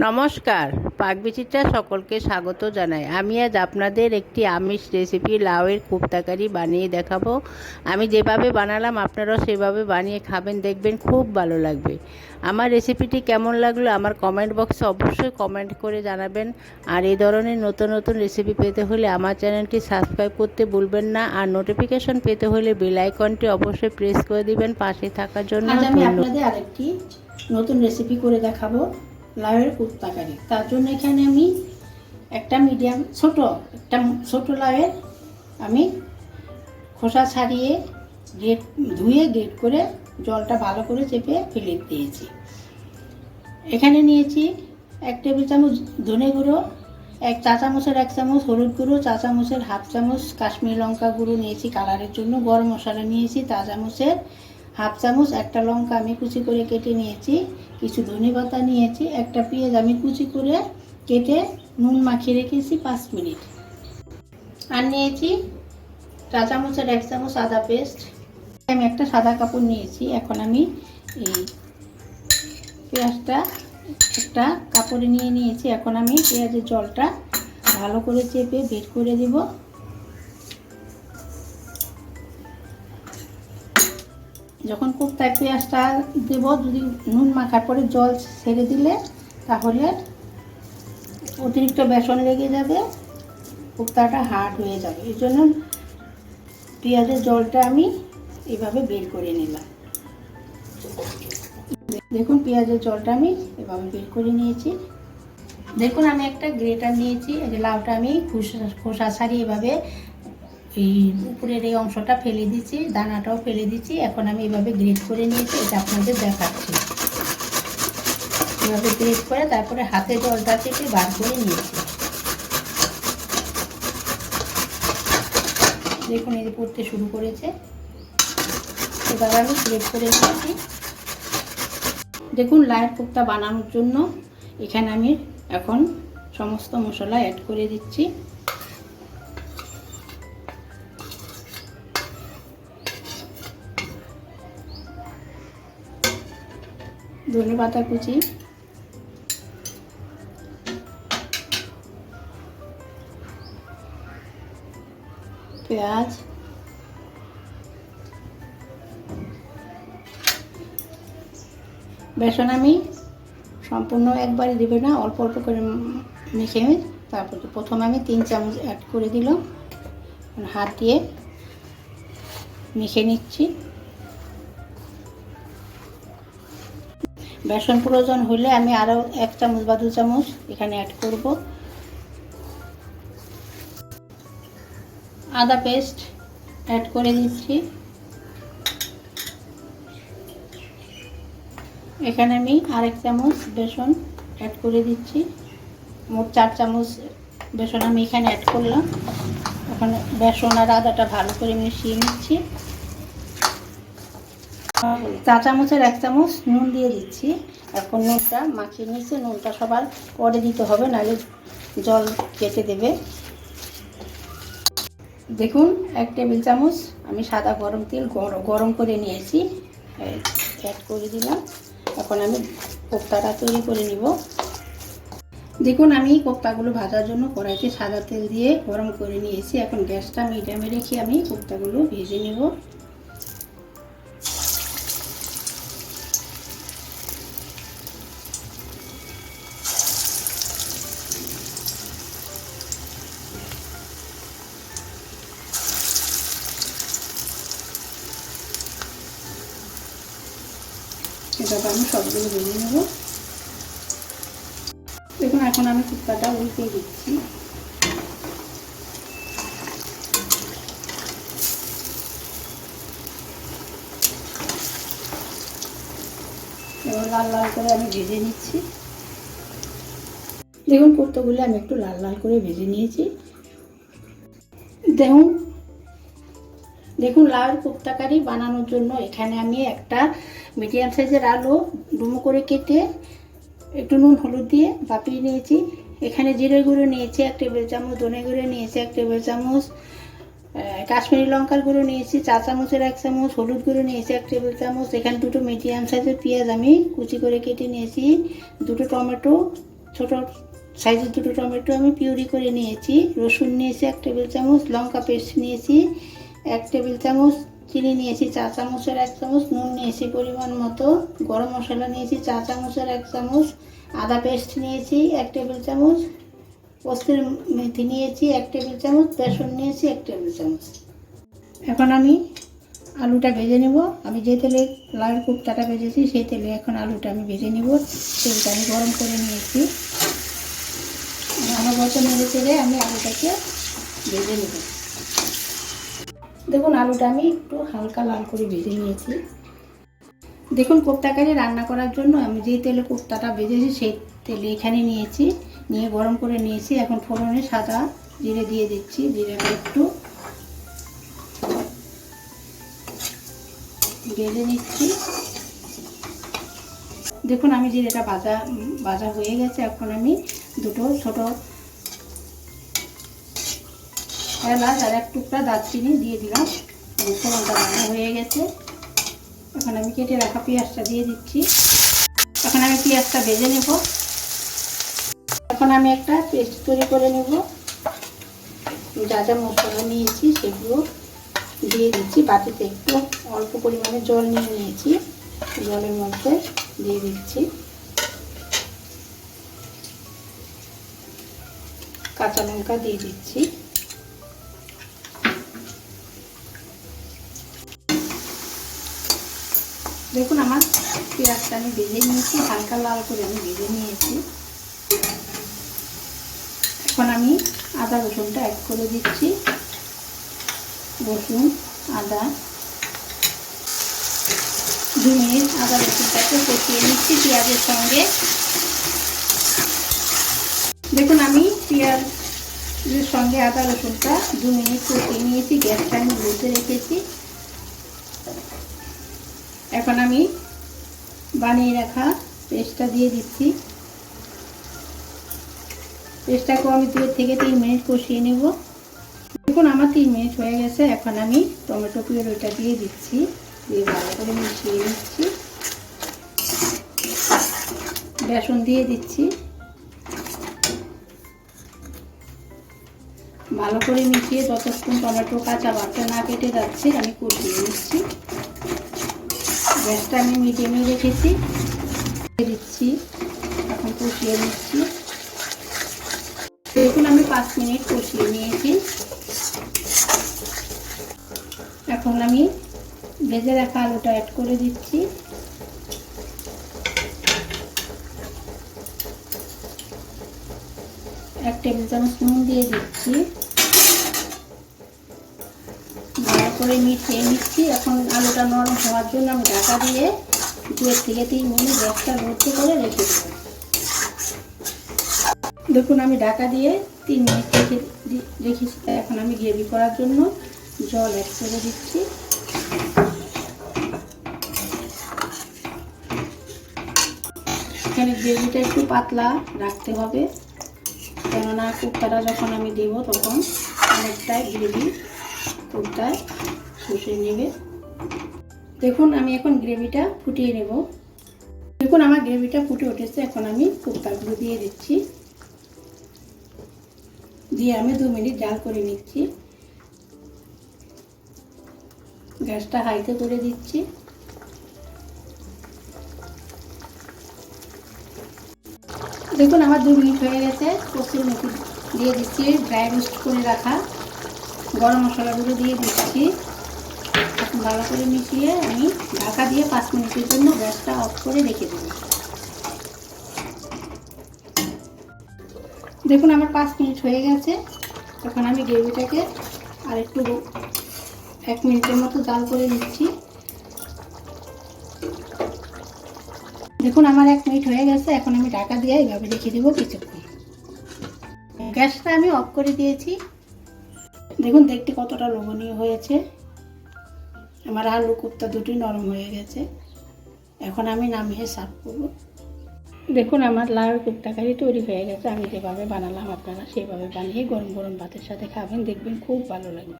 নমস্কার পাকবিচিত্রা সকলকে স্বাগত জানাই। আমি আজ আপনাদের একটি আমিষ রেসিপি লাউয়ের কুপ্তাকারি বানিয়ে দেখাবো। আমি যেভাবে বানালাম আপনারাও সেভাবে বানিয়ে খাবেন দেখবেন খুব ভালো লাগবে। আমার রেসিপিটি কেমন লাগল আমার কমেন্ট বক্সে অবশ্যই কমেন্ট করে জানাবেন। আর এই ধরনের নতুন নতুন রেসিপি পেতে হলে আমার চ্যানেলটি সাবস্ক্রাইব করতে ভুলবেন না। আর নোটিফিকেশন পেতে হলে বেল আইকনটি অবশ্যই প্রেস করে দিবেন পাশে থাকার জন্য আমি আপনাদের আরেকটি নতুন রেসিপি করে দেখাবো। লাউয়ের কুপ্তাকারি তার জন্য এখানে আমি একটা মিডিয়াম, ছোট, একটা ছোট লাউয়ের আমি খোসা ছাড়িয়ে গ্রেট, ধুয়ে গ্রেট করে জলটা ভালো করে চেপে ফেলে দিয়েছি। এখানে নিয়েছি এক টেবিল চামচ ধনে গুঁড়ো, এক চা চামচের এক চামচ হলুদ গুঁড়ো, চা চামচের হাফ চামচ কাশ্মীর লঙ্কা গুঁড়ো নিয়েছি কালারের জন্য। গরম মশলা নিয়েছি চা চামচের হাফ চামচ, একটা লঙ্কা আমি কুচি করে কেটে নিয়েছি, কিছু ধনে পাতা নিয়েছি, একটা পেঁয়াজ আমি কুচি করে কেটে নুন মাখিয়ে রেখেছি পাঁচ মিনিট। আর নিয়েছি চা চামচের এক চামচ আদা পেস্ট। আমি একটা সাদা কাপড় নিয়েছি, এখন আমি এই পেঁয়াজটা একটা কাপড়ে নিয়ে নিয়েছি, এখন আমি পেঁয়াজের জলটা ভালো করে চেপে বের করে দিব। যখন কোপ্তায় পেঁয়াজটা দেবো, যদি নুন মাখার পরে জল ছেড়ে দিলে, তাহলে অতিরিক্ত বেসন লেগে যাবে কোপ্তাটা হার্ড হয়ে যাবে। এই জন্য পেঁয়াজের জলটা আমি এভাবে বের করে নিলাম। দেখুন, পেঁয়াজের জলটা আমি এভাবে বের করে নিয়েছি। দেখুন, আমি একটা গ্রেটার নিয়েছি। লাউটা আমি খোসা খোসা ছাড়িয়ে এভাবে এই উপরের এই অংশটা ফেলে দিচ্ছি দানাটাও ফেলে দিচ্ছি। এখন আমি এভাবে গ্রেট করে নিয়েছি, এটা আপনাদের দেখাচ্ছি। এভাবে গ্রেট করে তারপরে হাতে জলটা চেপে বার করে নিয়েছি। দেখুন, এই পড়তে শুরু করেছে। এবার আমি গ্রেট করে নিয়েছি। দেখুন লায়ের কোপ্তা বানানোর জন্য এখানে আমি এখন সমস্ত মশলা অ্যাড করে দিচ্ছি। ধনে পাতা কুচি। পেঁয়াজ। বেসন আমি সম্পূর্ণ একবারে দিবে না, অল্প অল্প করে মেখে তারপর প্রথমে আমি তিন চামচ অ্যাড করে দিলাম। হাত দিয়ে মেখে নিচ্ছি। বেসন প্রয়োজন হলে আমি আরও এক চামচ বা দু চামচ এখানে অ্যাড করব। আদা পেস্ট অ্যাড করে দিচ্ছি। এখানে আমি আরেক চামচ বেসন অ্যাড করে দিচ্ছি। মোট চার চামচ বেসন আমি এখানে অ্যাড করলাম। ওখানে বেসন আর আদাটা ভালো করে মিশিয়ে নিচ্ছি। চা চামচের এক চামচ নুন দিয়ে দিচ্ছি। এখন নুনটা মাখিয়ে নিচ্ছে নুনটা সবার পরে দিতে হবে, নাহলে জল কেটে দেবে। দেখুন, এক টেবিল চামচ আমি সাদা গরম তেল গরম করে নিয়েছি। অ্যাড করে দিলাম। এখন আমি কোপ্তাটা তৈরি করে নিব। দেখুন, আমি কোপ্তাগুলো ভাজার জন্য কড়াইতে সাদা তেল দিয়ে গরম করে নিয়েছি। এখন গ্যাসটা মিডিয়ামে রেখে আমি কোপ্তাগুলো ভেজে নেব। এভাবে আমি সবগুলো ভেজে নেব। দেখুন, এখন আমি কুপ্তাটা উল্টে দিচ্ছি। এবার লাল লাল করে আমি ভেজে নিচ্ছি। দেখুন কুর্তাগুলো আমি একটু লাল লাল করে ভেজে নিয়েছি। দেখুন দেখুন, লাল কোপ্তাকারি বানানোর জন্য এখানে আমি একটা মিডিয়াম সাইজের আলু ডুমো করে কেটে একটু নুন, হলুদ দিয়ে বাপিয়ে নিয়েছি। এখানে জিরে গুঁড়ো নিয়েছি এক টেবিল চামচ, ধনে গুঁড়ো নিয়েছি এক টেবিল চামচ কাশ্মীরি লঙ্কার গুঁড়ো নিয়েছি চা চামচের এক চামচ, হলুদ গুঁড়ো নিয়েছি এক টেবিল চামচ। এখানে দুটো মিডিয়াম সাইজের পেঁয়াজ আমি কুচি করে কেটে নিয়েছি। দুটো টমেটো, ছোট সাইজের দুটো টমেটো আমি পিউরি করে নিয়েছি। রসুন নিয়েছি এক টেবিল চামচ, লঙ্কা পেস্ট নিয়েছি। এক টেবিল চামচ চিনি নিয়েছি, চা চামচের এক চামচ, নুন নিয়েছি পরিমাণ মতো, গরম মশলা নিয়েছি চা চামচের এক চামচ, আদা পেস্ট নিয়েছি এক টেবিল চামচ পোস্তের মেথি নিয়েছি এক টেবিল চামচ, বেসন নিয়েছি এক টেবিল চামচ। এখন আমি আলুটা ভেজে নেব। আমি যে তেলে লাল কুপ্তাটা ভেজেছি, সেই তেলে এখন আলুটা আমি ভেজে নেব। তেলটা আমি গরম করে নিয়েছি। অনবরত নেড়ে তেলে আমি আলুটাকে ভেজে নেব। দেখুন, আলুটা আমি একটু হালকা লাল করে ভেজে নিয়েছি। দেখুন কোপ্তাকারি রান্না করার জন্য আমি যে তেলে কোপ্তাটা ভেজেছি, সেই তেলে এখানে নিয়েছি, নিয়ে গরম করে নিয়েছি। এখন ফোড়নে সাদা জিরে দিয়ে দিচ্ছি জিরেটা একটু ভেজে নিচ্ছি। দেখুন, আমি জিরেটা বাজা বাজা হয়ে গেছে। এখন আমি দুটো ছোট এলাচ আর এক টুকরা দারচিনি দিয়ে দিলাম। ফোড়নটা ভাজা হয়ে গেছে। এখন আমি কেটে রাখা পেঁয়াজটা দিয়ে দিচ্ছি। এখন আমি পেঁয়াজটা ভেজে নেব। এখন আমি একটা পেস্ট তৈরি করে নেব। যা যা মশলা নিয়েছি সেগুলো দিয়ে দিচ্ছি। বাটিতে একটু অল্প পরিমাণে জল নিয়ে নিয়েছি। জলের মধ্যে দিয়ে দিচ্ছি। কাঁচা লঙ্কা দিয়ে দিচ্ছি। দেখুন আমার পেঁয়াজটা আমি ভেজে নিয়েছি, হালকা লাল করে আমি ভেজে নিয়েছি। এখন আমি আদা রসুনটা অ্যাড করে দিচ্ছি। রসুন, আদা। দু মিনিট আদা রসুনটাকে কষিয়ে নিচ্ছি পেঁয়াজের সঙ্গে। দেখুন আমি পেঁয়াজের সঙ্গে আদা রসুনটা দু মিনিট কষিয়ে নিয়েছি, গ্যাসটা আমি রেখেছি। এখন আমি বানিয়ে রাখা পেস্টটা দিয়ে দিচ্ছি। পেস্টটাকেও আমি দু থেকে তিন মিনিট কষিয়ে নেব। দেখুন, আমার তিন মিনিট হয়ে গেছে। এখন আমি টমেটো পিউরিটা দিয়ে দিচ্ছি। দিয়ে ভালো করে মিশিয়ে নিচ্ছি। বেসন দিয়ে দিচ্ছি। ভালো করে মিশিয়ে যতক্ষণ টমেটো কাঁচা বাটা না কেটে যাচ্ছে, আমি কষিয়ে নিচ্ছি। গ্যাসটা আমি মিডিয়ামে রেখেছি। দিচ্ছি, এখন কষিয়ে নিচ্ছি। দেখুন, আমি পাঁচ মিনিট কষিয়ে নিয়েছি। এখন আমি ভেজে রাখা আলুটা অ্যাড করে দিচ্ছি। এক টেবিল চামচ নুন দিয়ে দিচ্ছি ভালো করে মিশিয়ে নিচ্ছি এখন আলুটা নরম হওয়ার জন্য আমি ঢাকা দিয়ে দু থেকে তিন মিনিট গ্যাসটা ভর্তি করে রেখে দেবো। দেখুন, আমি ঢাকা দিয়ে তিন মিনিট রেখে রেখেছি এখন আমি গ্রেভি করার জন্য জল অ্যাড করে দিচ্ছি। এখানে গ্রেভিটা একটু পাতলা রাখতে হবে, কেননা কুপ্তাটা যখন আমি দেবো তখন অনেকটাই গ্রেভি কুপ্তায় শুষে নেবে। দেখুন, আমি এখন গ্রেভিটা ফুটিয়ে নেব। দেখুন, আমার গ্রেভিটা ফুটে উঠেছে। এখন আমি কুপ্তাগুলো দিয়ে দিচ্ছি। দিয়ে আমি দু মিনিট জাল করে নিচ্ছি। গ্যাসটা হাইতে করে দিচ্ছি। দেখুন, আমার দু মিনিট হয়ে গেছে। কচুর মেথি দিয়ে দিচ্ছি। ড্রাই রোস্ট করে রাখা। গরম মশলাগুলো দিয়ে দিচ্ছি। এখন ভালো করে মিশিয়ে আমি ঢাকা দিয়ে পাঁচ মিনিটের জন্য গ্যাসটা অফ করে রেখে দেবো। দেখুন, আমার পাঁচ মিনিট হয়ে গেছে। এখন আমি গ্রেভিটাকে আর একটু এক মিনিটের মতো জাল করে নিচ্ছি। দেখুন, আমার এক মিনিট হয়ে গেছে। এখন আমি ঢাকা দিয়ে এইভাবে রেখে দেবো কিছুক্ষণ। গ্যাসটা আমি অফ করে দিয়েছি। দেখুন, দেখতে কতটা লোভনীয় হয়েছে। আমার আলু কুপ্তা দুটি নরম হয়ে গেছে। এখন আমি নামিয়ে সার্ভ করব। দেখুন, আমার লাউ কুপ্তাকারি তৈরি হয়ে গেছে। আমি যেভাবে বানালাম আপনারা সেভাবে বানিয়ে গরম গরম ভাতের সাথে খাবেন, দেখবেন খুব ভালো লাগবে